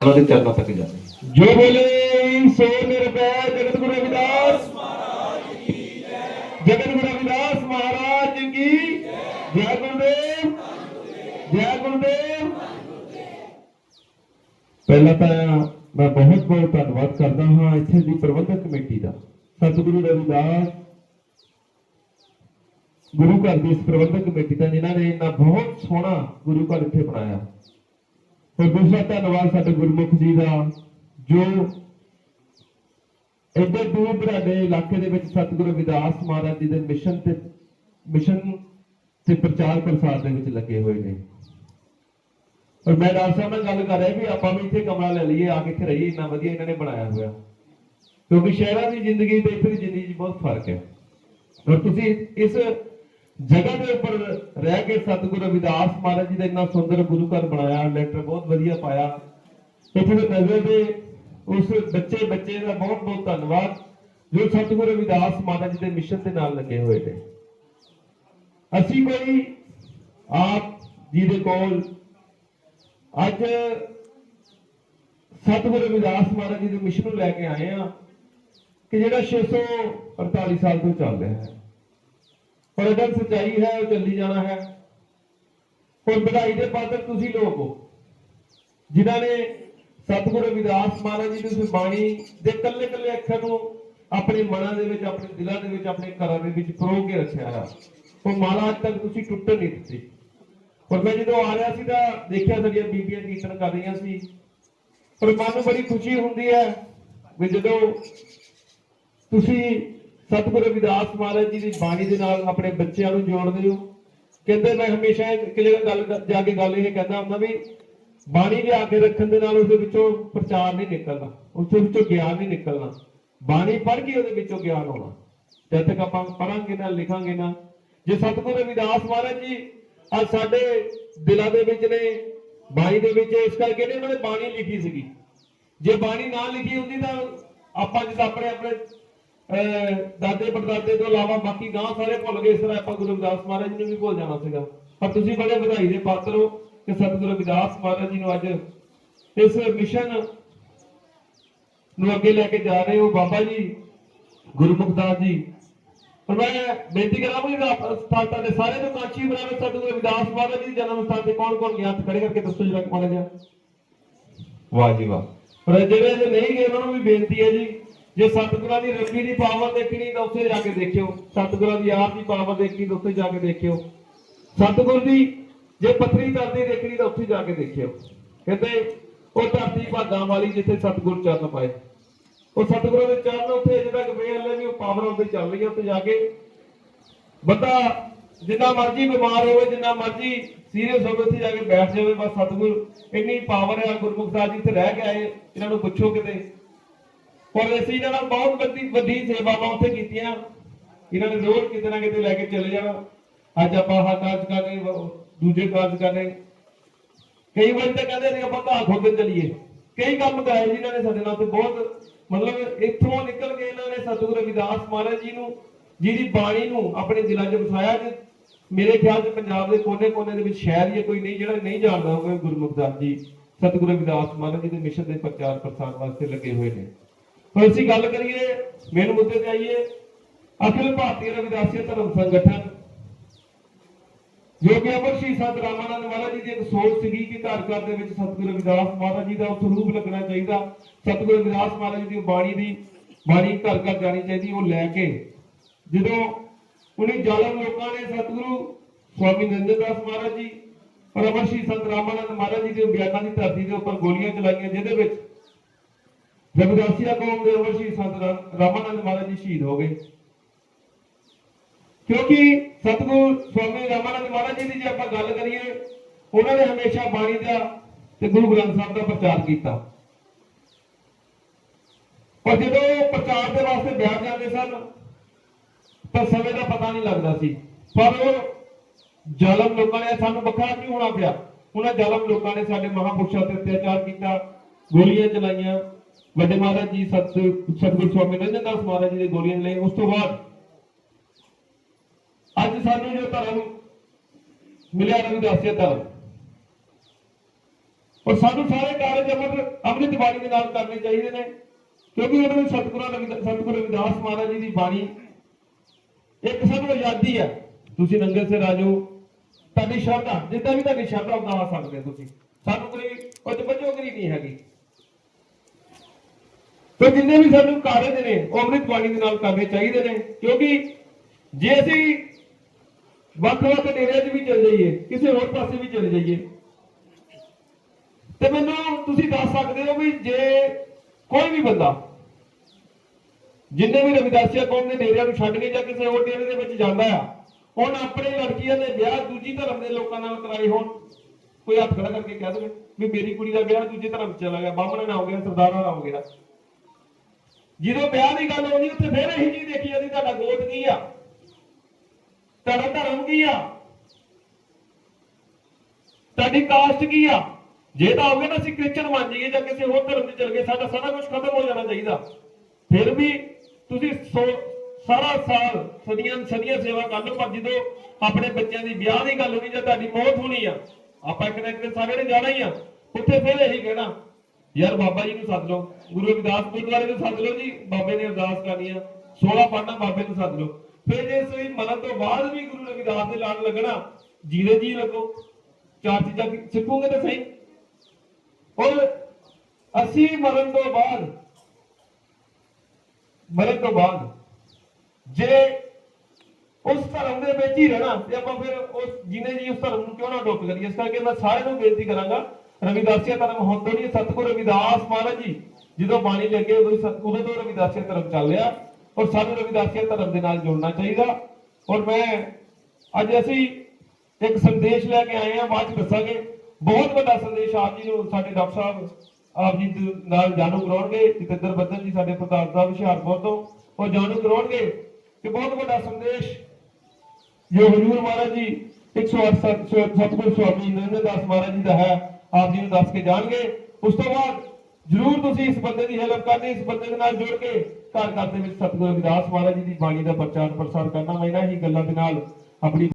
ਉਹਨਾਂ ਦੇ ਚਰਨਾਂ ਤੱਕ ਜਾਵੇ ਜੋ ਬੋਲੇ ਸੋ ਨਿਰਭੈ ਜਗਤ ਗੁਰੂ ਰਵਿਦਾਸ ਮਹਾਰਾਜ ਕੀ ਜੈ ਜਗਤ ਗੁਰੂ ਰਵਿਦਾਸ ਮਹਾਰਾਜ ਕੀ ਜੈ ਗੁਰਦੇਵ ਜੈ ਗੁਰਦੇਵ ਪਹਿਲਾਂ ਤਾਂ ਮੈਂ ਬਹੁਤ ਬਹੁਤ ਧੰਨਵਾਦ ਕਰਦਾ ਹਾਂ ਇੱਥੇ ਦੀ ਪ੍ਰਬੰਧਕ ਕਮੇਟੀ ਦਾ ਸਤਿਗੁਰੂ ਰਵਿਦਾਸ ਗੁਰੂ ਘਰ ਦੀ ਇਸ ਪ੍ਰਬੰਧਕ ਕਮੇਟੀ ਦਾ ਜਿਨ੍ਹਾਂ ਨੇ ਇੰਨਾ ਬਹੁਤ ਸੋਹਣਾ ਗੁਰੂ ਘਰ ਇੱਥੇ ਬਣਾਇਆ ਤੇ ਦੂਸਰਾ ਧੰਨਵਾਦ ਸਾਡੇ ਗੁਰਮੁਖ ਜੀ ਦਾ, ਜੋ ਇੱਡੇ ਦੂਰ ਦਰਾਡੇ ਇਲਾਕੇ ਦੇ ਵਿੱਚ ਸਤਿਗੁਰੂ ਵਿਦਾਸ ਮਹਾਰਾਜ ਜੀ ਦੇ ਮਿਸ਼ਨ ਤੇ ਮਿਸ਼ਨ ਤੇ ਪ੍ਰਚਾਰ ਪ੍ਰਸਾਰ ਦੇ ਵਿੱਚ ਲੱਗੇ ਹੋਏ ਨੇ। ਔਰ ਮੈਂ ਡਾਕਟਰ ਸਾਹਿਬ ਨਾਲ ਗੱਲ ਕਰ ਰਿਹਾ ਵੀ ਆਪਾਂ ਵੀ ਇੱਥੇ ਕਮਰਾ ਲੈ ਲਈਏ, ਆ ਕੇ ਇੱਥੇ ਰਹੀਏ, ਇੰਨਾ ਵਧੀਆ ਇਹਨਾਂ ਨੇ ਬਣਾਇਆ ਹੋਇਆ। ਕਿਉਂਕਿ ਸ਼ਹਿਰਾਂ ਦੀ ਜ਼ਿੰਦਗੀ ਤੇ ਇੱਥੇ ਦੀ ਜ਼ਿੰਦਗੀ 'ਚ ਬਹੁਤ ਫ਼ਰਕ ਹੈ। ਔਰ ਤੁਸੀਂ ਇਸ ਜਗ੍ਹਾ ਦੇ ਉੱਪਰ ਰਹਿ ਕੇ ਸਤਿਗੁਰੂ ਰਵਿਦਾਸ ਮਹਾਰਾਜ ਜੀ ਦਾ ਇੰਨਾ ਸੁੰਦਰ ਗੁਰੂ ਘਰ ਬਣਾਇਆ, ਲੈਟਰ ਬਹੁਤ ਵਧੀਆ ਪਾਇਆ। ਇੱਥੇ ਦੇ ਨਜ਼ਰ ਦੇ ਉਸ ਬੱਚੇ ਬੱਚੇ ਦਾ ਬਹੁਤ ਬਹੁਤ ਧੰਨਵਾਦ, ਜੋ ਸਤਿਗੁਰੂ ਰਵਿਦਾਸ ਮਹਾਰਾਜ ਜੀ ਦੇ ਮਿਸ਼ਨ ਦੇ ਨਾਲ ਲੱਗੇ ਹੋਏ ਨੇ। ਅਸੀਂ ਕੋਈ ਆਪ ਜੀ ਦੇ ਕੋਲ ਅੱਜ ਸਤਿਗੁਰੂ ਰਵਿਦਾਸ ਮਹਾਰਾਜ ਜੀ ਦੇ ਮਿਸ਼ਨ ਨੂੰ ਲੈ ਕੇ ਆਏ ਆ ਕਿ ਜਿਹੜਾ 648 ਸਾਲ ਤੋਂ ਚੱਲ ਰਿਹਾ ਹੈ। ਪਰ ਇਹਦਾ ਸਚਾਈ ਹੈ, ਉਹ ਚੱਲੀ ਜਾਣਾ ਹੈ। ਹੁਣ ਵਧਾਈ ਦੇ ਪਾਤਰ ਤੁਸੀਂ ਲੋਕ ਹੋ। ਜਿਨ੍ਹਾਂ ਨੇ ਸਤਿਗੁਰੂ ਰਵਿਦਾਸ ਮਹਾਰਾਜ ਜੀ ਦੀ ਬਾਣੀ ਦੇ ਕੱਲੇ ਕੱਲੇ ਅੱਖਰ ਨੂੰ ਆਪਣੇ ਮਨਾਂ ਦੇ ਵਿੱਚ, ਆਪਣੇ ਦਿਲਾਂ ਦੇ ਵਿੱਚ, ਆਪਣੇ ਘਰਾਂ ਦੇ ਵਿੱਚ ਪਰੋ ਕੇ ਰੱਖਿਆ ਹੈ। ਉਹ ਮਾਲਾ ਅੱਜ ਤੱਕ ਤੁਸੀਂ ਟੁੱਟਣ ਨਹੀਂ ਦਿੱਤੀ। ਪਰ ਮੈਂ ਜਦੋਂ ਆ ਰਿਹਾ ਸੀ ਤਾਂ ਦੇਖਿਆ ਸਾਡੀਆਂ ਬੀਬੀਆਂ ਕੀਰਤਨ ਕਰ ਰਹੀਆਂ ਸੀ। ਪਰ ਮਨ ਨੂੰ ਬੜੀ ਖੁਸ਼ੀ ਹੁੰਦੀ ਹੈ ਵੀ ਜਦੋਂ ਤੁਸੀਂ ਸਤਿਗੁਰੂ ਰਵਿਦਾਸ ਮਹਾਰਾਜ ਜੀ ਦੀ ਬਾਣੀ ਦੇ ਨਾਲ ਆਪਣੇ ਬੱਚਿਆਂ ਨੂੰ ਜੋੜਦੇ ਹੋ ਕਹਿੰਦੇ ਮੈਂ ਹਮੇਸ਼ਾ ਇੱਕ ਜਗ੍ਹਾ ਗੱਲ ਜਾ ਕੇ ਗੱਲ ਇਹ ਕਹਿੰਦਾ ਹੁੰਦਾ ਵੀ ਬਾਣੀ ਲਿਆ ਕੇ ਰੱਖਣ ਦੇ ਨਾਲ ਉਹਦੇ ਵਿੱਚੋਂ ਪ੍ਰਚਾਰ ਨਹੀਂ ਨਿਕਲਦਾ ਉਸ ਵਿੱਚੋਂ ਗਿਆਨ ਨਹੀਂ ਨਿਕਲਣਾ। ਬਾਣੀ ਪੜ੍ਹ ਕੇ ਉਹਦੇ ਵਿੱਚੋਂ ਗਿਆਨ ਆਉਣਾ। ਜਦ ਤੱਕ ਆਪਾਂ ਪੜਾਂਗੇ ਨਾ, ਲਿਖਾਂਗੇ ਨਾ, ਜੇ ਸਤਿਗੁਰੂ ਰਵਿਦਾਸ ਮਹਾਰਾਜ ਜੀ ਅੱਜ ਸਾਡੇ ਦਿਲਾਂ ਦੇ ਵਿੱਚ ਨੇ, ਬਾਣੀ ਦੇ ਵਿੱਚ, ਇਸ ਕਰਕੇ ਨੇ ਉਹਨਾਂ ਨੇ ਬਾਣੀ ਲਿਖੀ ਸੀਗੀ। ਜੇ ਬਾਣੀ ਨਾ ਲਿਖੀ ਹੁੰਦੀ ਤਾਂ ਆਪਾਂ ਜਿਸ ਆਪਣੇ ਆਪਣੇ ਦਾਦੇ ਪੜਦਾਦੇ ਤੋਂ ਇਲਾਵਾ ਬਾਕੀ ਗਾਂ ਸਾਰੇ ਭੁੱਲ ਗਏ ਇਸ ਤਰ੍ਹਾਂ ਆਪਾਂ ਗੁਰੂ ਰਵਿਦਾਸ ਮਹਾਰਾਜ ਜੀ ਨੂੰ ਵੀ ਭੁੱਲ ਜਾਣਾ ਸੀਗਾ। ਪਰ ਤੁਸੀਂ ਬੜੇ ਵਧਾਈ ਦੇ ਪਾਤਰ ਹੋ ਕਿ ਸਤਿਗੁਰੂ ਰਵਿਦਾਸ ਮਹਾਰਾਜ ਜੀ ਨੂੰ ਅੱਜ ਇਸ ਮਿਸ਼ਨ ਨੂੰ ਅੱਗੇ ਲੈ ਕੇ ਜਾ ਰਹੇ ਹੋ। ਬਾਬਾ ਜੀ ਗੁਰਮੁਖ ਦਾਸ ਜੀ। ਪਰ ਮੈਂ ਬੇਨਤੀ ਕਰਾਂਗਾ ਸਥਾਨਾਂ ਦੇ ਸਾਰੇ ਤੋਂ ਕਾਂਚੀ ਬਰਾਬਰ ਸਤਿਗੁਰੂ ਰਵਿਦਾਸ ਮਹਾਰਾਜ ਜੀ ਦੇ ਜਨਮ ਸਥਾਨ ਤੇ ਕੌਣ ਕੌਣ ਗਿਆ? ਹੱਥ ਖੜੇ ਕਰਕੇ ਦੱਸੋ ਜਰਾ ਕੌਣ ਗਿਆ ਵਾਹ ਜੀ ਵਾਹ। ਪਰ ਜਿਹੜੇ ਨਹੀਂ ਗਏ ਉਹਨਾਂ ਨੂੰ ਵੀ ਬੇਨਤੀ ਹੈ ਜੀ ਜੇ ਸਤਿਗੁਰਾਂ ਦੀ ਰੱਬੀ ਦੀ ਪਾਵਰ ਦੇਖਣੀ ਤਾਂ ਉੱਥੇ ਜਾ ਕੇ ਦੇਖਿਓ। ਸਤਿਗੁਰਾਂ ਦੀ ਆਪ ਦੀ ਪਾਵਰ ਦੇਖਣੀ ਤਾਂ ਉੱਥੇ ਜਾ ਕੇ ਦੇਖਿਓ। ਸਤਿਗੁਰ ਦੀ ਜੇ ਪੱਥਰੀ ਧਰਤੀ ਦੇਖਣੀ ਤਾਂ ਉੱਥੇ ਜਾ ਕੇ ਦੇਖਿਓ। ਕਹਿੰਦੇ, ਉਹ ਧਰਤੀ ਭਾਗਾਂ ਵਾਲੀ ਜਿੱਥੇ ਸਤਿਗੁਰ ਚਰਨ ਪਾਏ। ਉਹ ਸਤਿਗੁਰਾਂ ਦੇ ਚਰਨ ਉੱਥੇ, ਅਜੇ ਤੱਕ ਵੇਲ ਲੈ ਉਹ ਪਾਵਰ ਉੱਤੇ ਚੱਲ ਰਹੀ ਹੈ ਉੱਥੇ ਜਾ ਕੇ। ਬੰਦਾ ਜਿੰਨਾ ਮਰਜ਼ੀ ਬਿਮਾਰ ਹੋਵੇ, ਜਿੰਨਾ ਮਰਜ਼ੀ ਸੀਰੀਅਸ ਹੋਵੇ, ਉੱਥੇ ਜਾ ਕੇ ਬੈਠ ਜਾਵੇ, ਬਸ ਸਤਿਗੁਰ ਇੰਨੀ ਪਾਵਰ ਹੈ ਗੁਰਮੁਖ ਸਾਹਿਬ ਜੀ ਇੱਥੇ ਰਹਿ ਕੇ ਆਏ। ਇਹਨਾਂ ਨੂੰ ਪੁੱਛੋ ਕਿਤੇ। ਪਰ ਅਸੀਂ ਇਹਨਾਂ ਨਾਲ ਬਹੁਤ ਵੱਡੀ ਵੱਡੀ ਸੇਵਾਵਾਂ ਉੱਥੇ ਕੀਤੀਆਂ ਇਹਨਾਂ ਨੇ ਰੋਜ਼ ਕਿਤੇ ਨਾ ਕਿਤੇ ਲੈ ਕੇ ਚਲੇ ਜਾਣਾ। ਅੱਜ ਆਪਾਂ ਆਹ ਕਾਰਜ ਕਰ ਰਹੇ ਦੂਜੇ ਕਾਰਜ ਕਰ ਰਹੇ। ਕਈ ਵਾਰ ਤਾਂ ਕਹਿੰਦੇ ਨੇ ਆਪਾਂ ਘਾਹ ਖੋਦਣ ਚਲੀਏ। ਕਈ ਕੰਮ ਕਰਾਏ ਜਿਨ੍ਹਾਂ ਨੇ ਸਾਡੇ ਨਾਲ ਤੇ ਬਹੁਤ ਮਤਲਬ ਇੱਥੋਂ ਨਿਕਲ ਕੇ ਇਹਨਾਂ ਨੇ ਸਤਿਗੁਰੂ ਰਵਿਦਾਸ ਮਹਾਰਾਜ ਜੀ ਨੂੰ, ਜਿਹਦੀ ਬਾਣੀ ਨੂੰ ਆਪਣੇ ਦਿਲਾਂ 'ਚ ਵਸਾਇਆ ਕਿ ਮੇਰੇ ਖਿਆਲ 'ਚ ਪੰਜਾਬ ਦੇ ਕੋਨੇ-ਕੋਨੇ ਦੇ ਵਿੱਚ ਸ਼ਹਿਰ ਹੀ ਕੋਈ ਨਹੀਂ, ਜਿਹੜਾ ਨਹੀਂ ਜਾਣਦਾ ਹੋਵੇ ਗੁਰਮੁਖ ਦਾਸ ਜੀ, ਸਤਿਗੁਰੂ ਰਵਿਦਾਸ ਮਹਾਰਾਜ ਜੀ ਦੇ ਮਿਸ਼ਨ ਦੇ ਪ੍ਰਚਾਰ ਪ੍ਰਸਾਰ ਵਾਸਤੇ ਲੱਗੇ ਹੋਏ ਨੇ। ਹੁਣ ਅਸੀਂ ਗੱਲ ਕਰੀਏ ਮੇਨ ਮੁੱਦੇ ਤੇ ਆਈਏ। ਅਖਿਲ ਭਾਰਤੀ ਰਵਿਦਾਸੀ ਧਰਮ ਸੰਗਠਨ। ਜੋ ਕਿ ਅਮਰ ਸ਼੍ਰੀ ਸੰਤ ਰਾਮਾਨੰਦ ਮਹਾਰਾਜ ਜੀ ਦੀ ਇੱਕ ਸੋਚ ਸੀਗੀ ਕਿ ਘਰ ਘਰ ਦੇ ਵਿੱਚ ਸਤਿਗੁਰੂ ਰਵਿਦਾਸ ਮਹਾਰਾਜ ਜੀ ਦਾ ਉਸ ਰੂਪ ਲੱਗਣਾ ਚਾਹੀਦਾ। ਸਤਿਗੁਰੂ ਰਵਿਦਾਸ ਮਹਾਰਾਜ ਜੀ ਦੀ ਬਾਣੀ ਦੀ ਬਾਣੀ ਘਰ ਘਰ ਜਾਣੀ ਚਾਹੀਦੀ, ਉਹ ਲੈ ਕੇ ਜਦੋਂ ਉਹਨੇ ਜ਼ਾਲਮ ਲੋਕਾਂ ਨੇ ਸਤਿਗੁਰੂ ਸਵਾਮੀ ਨਰਿੰਦਰ ਮਹਾਰਾਜ ਜੀ ਔਰ ਅਮਰ ਸ਼੍ਰੀ ਸੰਤ ਰਾਮਾਨੰਦ ਮਹਾਰਾਜ ਜੀ ਦੇ ਬਿਆਨਾਂ ਦੀ ਧਰਤੀ ਦੇ ਉੱਪਰ ਗੋਲੀਆਂ ਚਲਾਈਆਂ, ਜਿਹਦੇ ਵਿੱਚ ਰਵਿਦਾਸੀਆ ਕੌਮ ਦੇ ਅਮਰ ਸ਼੍ਰੀ ਸੰਤ ਰਾ- ਰਾਮਾਨੰਦ ਮਹਾਰਾਜ ਜੀ ਸ਼ਹੀਦ ਹੋ ਗਏ। ਕਿਉਂਕਿ ਸਤਿਗੁਰੂ ਸਵਾਮੀ ਰਾਮਾਨੰਦ ਮਹਾਰਾਜ ਜੀ ਦੀ ਜੇ ਆਪਾਂ ਗੱਲ ਕਰੀਏ, ਉਹਨਾਂ ਨੇ ਹਮੇਸ਼ਾ ਬਾਣੀ ਦਾ ਤੇ ਗੁਰੂ ਗ੍ਰੰਥ ਸਾਹਿਬ ਦਾ ਪ੍ਰਚਾਰ ਕੀਤਾ। ਪਰ ਜਦੋਂ ਪ੍ਰਚਾਰ ਦੇ ਵਾਸਤੇ ਬੈਠ ਜਾਂਦੇ ਸਨ, ਤਾਂ ਸਮੇਂ ਦਾ ਪਤਾ ਨਹੀਂ ਲੱਗਦਾ ਸੀ। ਪਰ ਉਹ ਜ਼ਾਲਮ ਲੋਕਾਂ ਨੇ ਸਾਨੂੰ ਵੱਖਰਾ ਕਿਉਂ ਹੋਣਾ ਪਿਆ। ਉਹਨਾਂ ਜ਼ਾਲਮ ਲੋਕਾਂ ਨੇ ਸਾਡੇ ਮਹਾਪੁਰਸ਼ਾਂ ਤੇ ਅਤਿਆਚਾਰ ਕੀਤਾ, ਗੋਲੀਆਂ ਚਲਾਈਆਂ। ਵੱਡੇ ਮਹਾਰਾਜ ਜੀ, ਸਤ ਸਤਿਗੁਰੂ ਸਵਾਮੀ ਨਰਿੰਦਰ ਦਾਸ ਮਹਾਰਾਜ ਜੀ ਦੇ ਗੋਲੀਆਂ ਲਈ ਉਸ ਤੋਂ ਬਾਅਦ ਅੱਜ ਸਾਨੂੰ ਜੋ ਧਰਮ ਮਿਲਿਆ ਰਵਿਦਾਸੀਆ ਧਰਮ ਔਰ ਸਾਨੂੰ ਸਾਰੇ ਕਾਰਜ ਅਮਰ ਅੰਮ੍ਰਿਤ ਬਾਣੀ ਦੇ ਨਾਲ ਕਰਨੇ ਚਾਹੀਦੇ ਨੇ, ਕਿਉਂਕਿ ਉਹਨਾਂ ਵਿੱਚ ਸਤਿਗੁਰਾਂ ਰਵਿਦਾ- ਸਤਿਗੁਰੂ ਰਵਿਦਾਸ ਮਹਾਰਾਜ ਜੀ ਦੀ ਬਾਣੀ ਇੱਕ ਸਾਨੂੰ ਆਜ਼ਾਦੀ ਹੈ ਤੁਸੀਂ ਨੰਗੇ ਸਿਰ ਆ ਜਾਓ ਤੁਹਾਡੀ ਸ਼ਰਧਾ, ਜਿੱਦਾਂ ਵੀ ਤੁਹਾਡੀ ਸ਼ਰਧਾ, ਉਦਾਂ ਆ ਸਕਦੇ ਹੋ ਤੁਸੀਂ। ਸਾਨੂੰ ਕੋਈ ਉੱਚ ਬਚੋਗਰੀ ਨਹੀਂ ਹੈਗੀ। ਤੇ ਜਿੰਨੇ ਵੀ ਸਾਨੂੰ ਕਾਰਜ ਨੇ, ਉਹ ਅੰਮ੍ਰਿਤ ਬਾਣੀ ਦੇ ਨਾਲ ਕਰਨੇ ਚਾਹੀਦੇ ਨੇ। ਕਿਉਂਕਿ ਜੇ ਅਸੀਂ ਵੱਖ-ਵੱਖ ਡੇਰਿਆਂ 'ਚ ਵੀ ਚਲੇ ਜਾਈਏ, ਕਿਸੇ ਹੋਰ ਪਾਸੇ ਵੀ ਚਲੇ ਜਾਈਏ, ਤੇ ਮੈਨੂੰ ਤੁਸੀਂ ਦੱਸ ਸਕਦੇ ਹੋ ਵੀ ਜੇ ਕੋਈ ਵੀ ਬੰਦਾ, ਜਿੰਨੇ ਵੀ ਰਵਿਦਾਸੀਆ ਕੌਮ ਦੇ ਡੇਰਿਆਂ ਨੂੰ ਛੱਡ ਕੇ ਜਾਂ ਕਿਸੇ ਹੋਰ ਡੇਰੇ ਦੇ ਵਿੱਚ ਜਾਂਦਾ ਆ, ਹੁਣ ਆਪਣੇ ਲੜਕੀਆਂ ਦੇ ਵਿਆਹ ਦੂਜੀ ਧਰਮ ਦੇ ਲੋਕਾਂ ਨਾਲ ਕਰਾਏ ਹੋਣ, ਕੋਈ ਹੱਥ ਖੜਾ ਕਰਕੇ ਕਹਿ ਦੇਵੇ ਵੀ ਮੇਰੀ ਕੁੜੀ ਦਾ ਵਿਆਹ ਦੂਜੇ ਧਰਮ 'ਚ ਚਲਾ ਗਿਆ, ਬਾਹਮਣ ਨਾਲ ਹੋ ਗਿਆ, ਸਰਦਾਰਾਂ ਨਾਲ ਹੋ ਗਿਆ। ਜਦੋਂ ਵਿਆਹ ਦੀ ਗੱਲ ਆਉਂਦੀ, ਉੱਥੇ ਫਿਰ ਇਹੀ ਚੀਜ਼ ਦੇਖੀ ਜਾਂਦੀ, ਤੁਹਾਡਾ ਗੋਤ ਕੀ ਆ? ਤੁਹਾਡਾ ਧਰਮ ਕੀ ਆ? ਤੁਹਾਡੀ ਕਾਸਟ ਕੀ ਆ? ਜੇ ਤਾਂ ਹੋਵੇ ਨਾ ਅਸੀਂ ਕ੍ਰਿਸਚਨ ਮੰਨ ਜਾਈਏ ਜਾਂ ਕਿਸੇ ਹੋਰ ਧਰਮ 'ਚ ਚਲ ਗਏ, ਸਾਡਾ ਸਾਰਾ ਕੁਝ ਖਤਮ ਹੋ ਜਾਣਾ ਚਾਹੀਦਾ। ਫਿਰ ਵੀ ਤੁਸੀਂ ਸੋ- ਸਾਰਾ ਸਾਲ ਸਦੀਆਂ ਸਦੀਆਂ ਸੇਵਾ ਕਰ ਲਓ, ਪਰ ਜਦੋਂ ਆਪਣੇ ਬੱਚਿਆਂ ਦੀ ਵਿਆਹ ਦੀ ਗੱਲ ਹੋਣੀ ਜਾਂ ਤੁਹਾਡੀ ਮੌਤ ਹੋਣੀ ਆ, ਆਪਾਂ ਇੱਕ ਨਾ ਇੱਕ ਸਾਰੇ ਨੇ ਜਾਣਾ ਹੀ ਆ। ਉੱਥੇ ਫਿਰ ਇਹੀ ਕਹਿਣਾ ਯਾਰ ਬਾਬਾ ਜੀ ਨੂੰ ਸੱਦ ਲਓ, ਗੁਰੂ ਰਵਿਦਾਸ ਗੁਰਦੁਆਰੇ ਨੂੰ ਸੱਦ ਲਓ ਜੀ, ਬਾਬੇ ਨੇ ਅਰਦਾਸ ਕਰਨੀ ਆ 16 ਪੜਨਾ ਬਾਬੇ ਨੂੰ ਸੱਦ ਲਓ। ਫਿਰ ਜੇ ਸੋਈ ਮਰਨ ਤੋਂ ਬਾਅਦ ਵੀ ਗੁਰੂ ਰਵਿਦਾਸ ਦੇ ਲਾਣ ਲੱਗਣਾ, ਜੀਰੇ ਜੀ ਲੱਗੋ, ਚਾਰ ਚੀਜ਼ਾਂ ਕੀ- ਸਿੱਖੋਗੇ ਤਾਂ ਸਹੀ। ਔਰ ਅਸੀਂ ਮਰਨ ਤੋਂ ਬਾਅਦ, ਮਰਨ ਤੋਂ ਬਾਅਦ, ਜੇ ਉਸ ਧਰਮ ਦੇ ਵਿੱਚ ਹੀ ਰਹਿਣਾ, ਤੇ ਆਪਾਂ ਫਿਰ ਉਸ ਜਿਹਨੇ ਜੀ ਉਸ ਧਰਮ ਨੂੰ ਕਿਉਂ ਨਾ ਅਡੋਪਟ ਕਰੀਏ, ਇਸ ਕਰਕੇ ਮੈਂ ਸਾਰਿਆਂ ਨੂੰ ਬੇਨਤੀ ਕਰਾਂਗਾ ਰਵਿਦਾਸੀਆ ਧਰਮ ਹੁੰਦਾ ਤੋਂ ਨਹੀਂ, ਸਤਿਗੁਰੂ ਰਵਿਦਾਸ ਮਹਾਰਾਜ ਜੀ। ਜਦੋਂ ਬਾਣੀ ਲੱਗੇ ਉਦੋਂ ਹੀ ਤੋਂ ਰਵਿਦਾਸੀਆ ਧਰਮ ਚੱਲ ਰਿਹਾ ਔਰ ਸਾਨੂੰ ਰਵਿਦਾਸੀਆ ਧਰਮ ਦੇ ਨਾਲ ਜੁੜਨਾ ਚਾਹੀਦਾ। ਔਰ ਮੈਂ ਅੱਜ ਅਸੀਂ ਇੱਕ ਸੰਦੇਸ਼ ਲੈ ਕੇ ਆਏ ਹਾਂ, ਬਾਅਦ ਚ ਦੱਸਾਂਗੇ। ਬਹੁਤ ਵੱਡਾ ਸੰਦੇਸ਼ ਆਪ ਜੀ ਨੂੰ, ਸਾਡੇ ਡਾਕਟਰ ਸਾਹਿਬ ਆਪ ਜੀ ਨਾਲ ਜਾਣੂ ਕਰਾਉਣਗੇ, ਜਤਿੰਦਰ ਬੱਦਲ ਜੀ ਸਾਡੇ ਪ੍ਰਧਾਨ ਸਾਹਿਬ ਹੁਸ਼ਿਆਰਪੁਰ ਤੋਂ, ਉਹ ਜਾਣੂ ਕਰਾਉਣਗੇ ਕਿ ਬਹੁਤ ਵੱਡਾ ਸੰਦੇਸ਼ ਜੋ ਹਜੂਰ ਮਹਾਰਾਜ ਜੀ 108 ਸਤ- ਸਤਿਗੁਰ ਸਵਾਮੀ ਨਰਿੰਦਰ ਦਾਸ ਮਹਾਰਾਜ ਜੀ ਦਾ ਹੈ। ਆਪ ਜੀ ਨੂੰ ਦੱਸ ਕੇ ਜਾਣਗੇ। ਉਸ ਤੋਂ ਬਾਅਦ ਜਰੂਰ ਤੁਸੀਂ ਇਸ ਬੰਦੇ ਦੀ ਹੈਲਪ ਕਰਨੀ, ਇਸ ਬੰਦੇ ਦੇ ਨਾਲ ਜੁੜ ਕੇ ਘਰ ਘਰ ਦੇ ਵਿੱਚ ਸਤਿਗੁਰੂ ਰਵਿਦਾਸ ਮਹਾਰਾਜ ਜੀ ਦੀ ਬਾਣੀ ਦਾ ਪ੍ਰਚਾਰ ਪ੍ਰਸਾਰ ਕਰਨਾ, ਮੈਂ ਇਹਨਾਂ ਹੀ ਗੱਲਾਂ ਦੇ ਨਾਲ ਆਪਣੀ